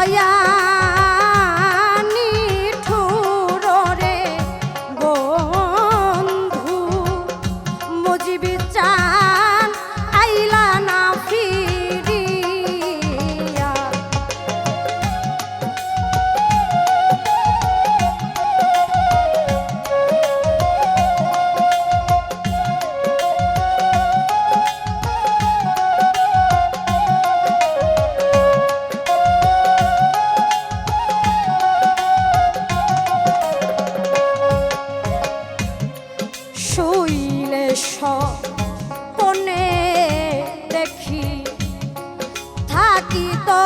দয়া হইলে সনে দেখি থাকি তো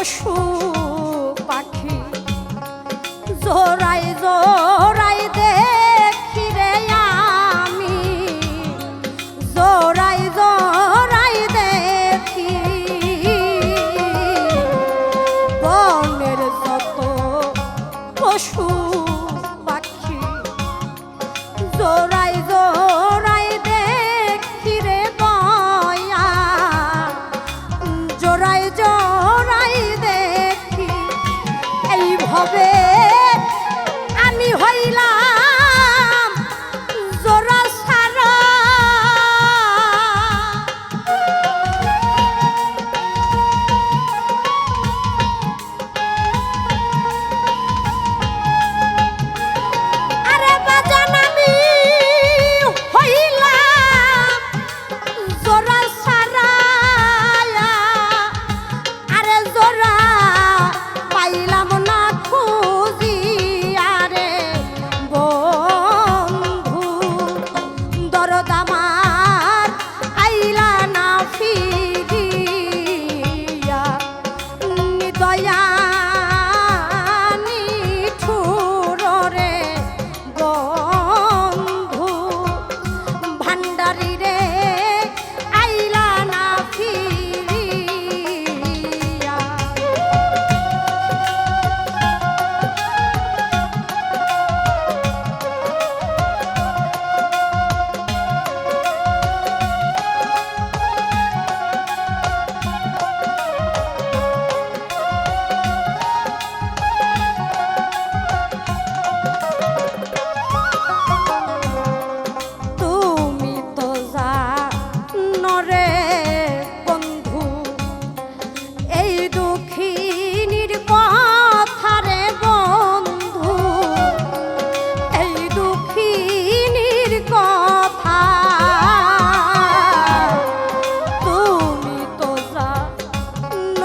পশু পাখি। জোরাই জোরাই দেখি রে আমি। জোরাই জোরাই দেখি। বনের যত পশু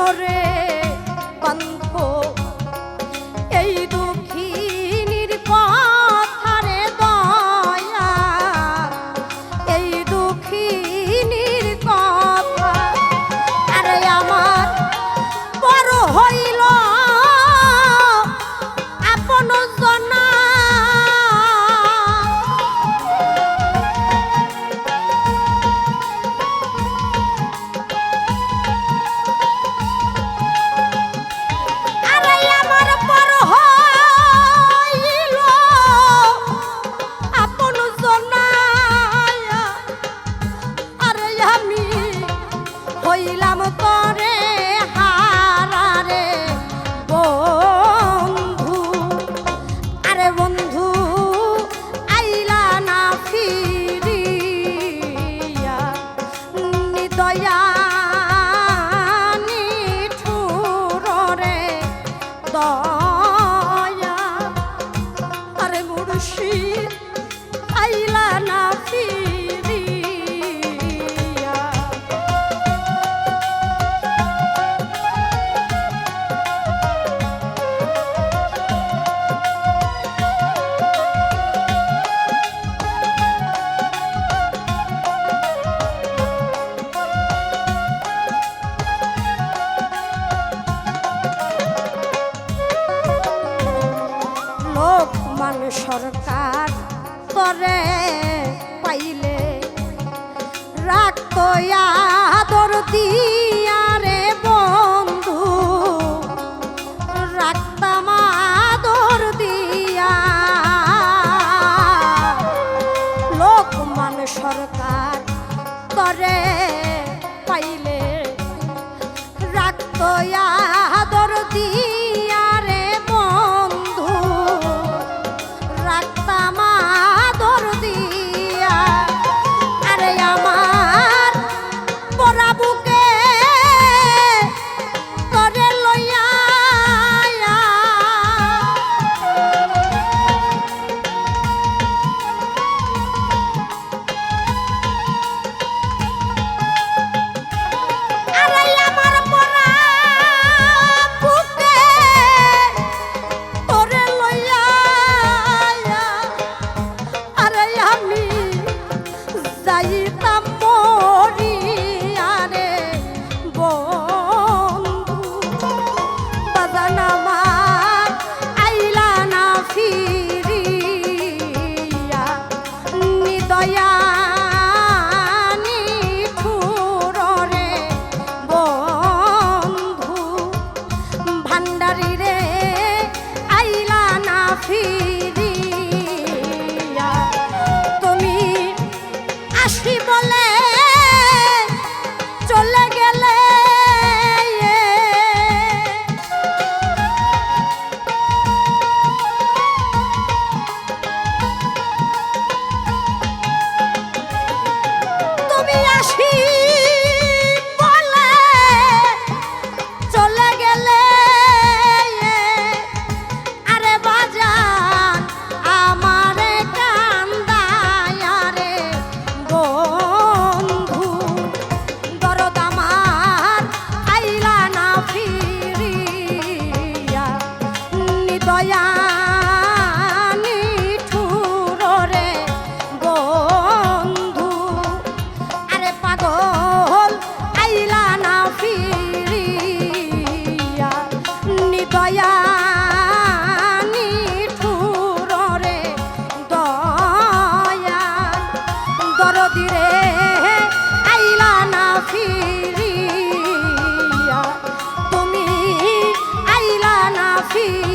করে লোকমান সরকার করে পাইলে। রাখত আদর দিয়া রে বন্ধু। রাখতাম আদর দিয়া। লোকমান সরকার করে পাইলে। রাখত পাইয়া feel